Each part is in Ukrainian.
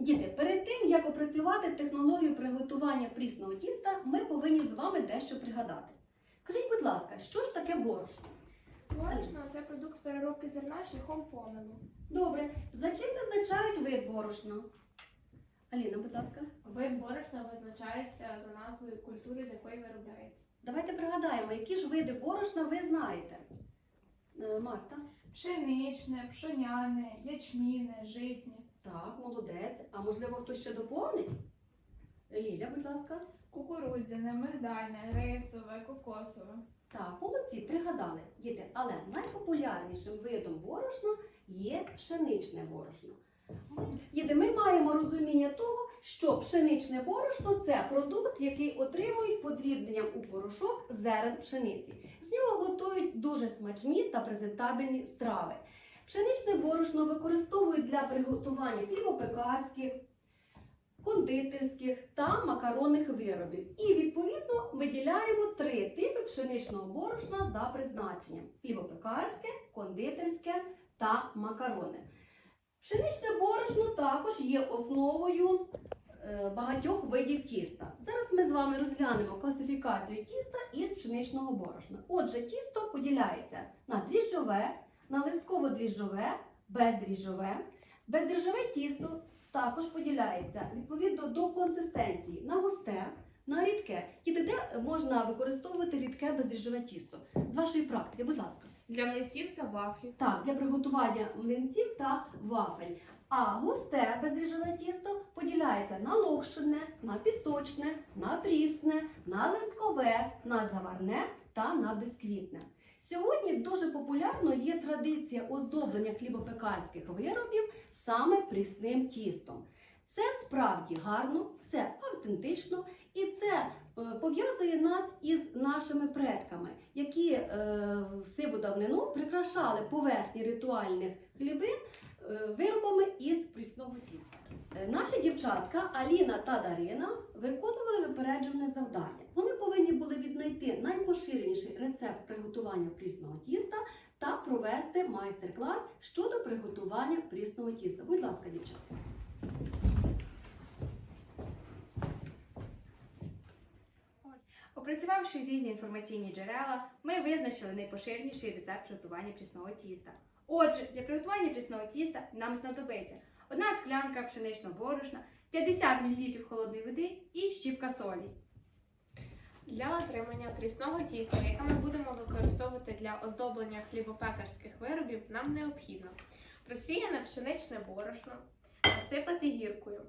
Діти, перед тим як опрацювати технологію приготування прісного тіста, ми повинні з вами дещо пригадати. Скажіть, будь ласка, що ж таке борошно? Борошно це продукт переробки зерна шляхом помилу. Добре, за чим визначають вид борошна? Аліна, будь ласка, Вид борошна визначається за назвою культури, з якої виробляється. давайте пригадаємо, які ж види борошна ви знаєте. Е, Марта. Пшеничне, пшоняне, ячміне, житнє, Так, молодець. А можливо, хтось ще доповнить? Ліля, будь ласка. кукурудзяне, мигдальне, рисове, кокосове. Так, молодці, пригадали, діти, але найпопулярнішим видом борошна є пшеничне борошно. Діти, ми маємо розуміння того, що пшеничне борошно це продукт, який отримують подрібненням у порошок зерен пшениці. З нього готують дуже смачні та презентабельні страви. Пшеничне борошно використовують для приготування хлібопекарських, кондитерських та макаронних виробів. І відповідно виділяємо три типи пшеничного борошна за призначенням: хлібопекарське, кондитерське та макарони. Пшеничне борошно також є основою е, багатьох видів тіста. Зараз ми з вами розглянемо класифікацію тіста із пшеничного борошна. Отже, тісто поділяється на дріжджове, на листково-дріжджове, бездріжджове. Бездріжджове тісто також поділяється відповідно до консистенції на густе, на рідке. І де можна використовувати рідке бездріжджове тісто? З вашої практики, будь ласка. Для млинців та вафлів. Так, для приготування млинців та вафель. А густе бездріжджове тісто поділяється на локшине, на пісочне, на прісне, на листкове, на заварне та на бисквітне. Сьогодні дуже популярно є традиція оздоблення хлібопекарських виробів саме прісним тістом. Це справді гарно, це автентично і це е, пов'язує нас із нашими предками, які е, в сиву давнину прикрашали поверхні ритуальних хлібин виробами із прісного тіста. Е, Наші дівчатка Аліна та Дарина виконували випереджуване завдання. Вони повинні були віднайти найпоширеніший рецепт приготування прісного тіста та провести майстер-клас щодо приготування прісного тіста. Будь ласка, дівчатка. Опрацювавши різні інформаційні джерела, ми визначили найпоширеніший рецепт приготування прісного тіста. Отже, для приготування прісного тіста нам знадобиться одна склянка пшеничного борошна, 50 мл холодної води і щіпка солі. Для отримання прісного тіста, яке ми будемо використовувати для оздоблення хлібопекарських виробів, нам необхідно просіяне пшеничне борошно, насипати гіркою.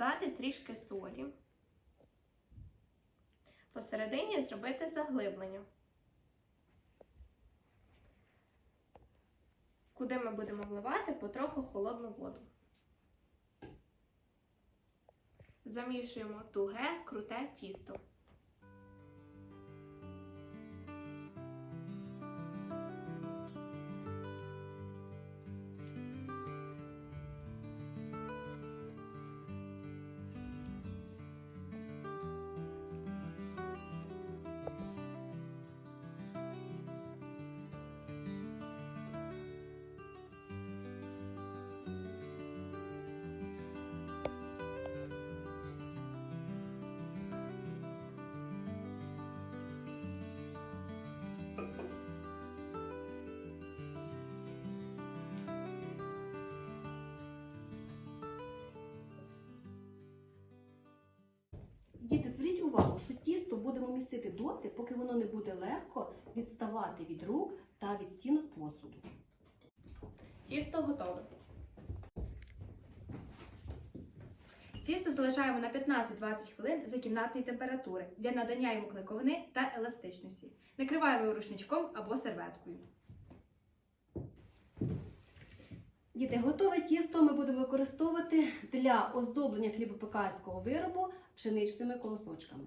Додати трішки солі. Посередині зробити заглиблення, куди ми будемо вливати потроху холодну воду. Замішуємо туге, круте тісто. Що тісто будемо місити доти, поки воно не буде легко відставати від рук та від стінок посуду. Тісто готове. Тісто залишаємо на 15-20 хвилин за кімнатної температури для надання йому клейковини та еластичності. Накриваємо його рушничком або серветкою. Діти, готове тісто ми будемо використовувати для оздоблення хлібопекарського виробу пшеничними колосочками.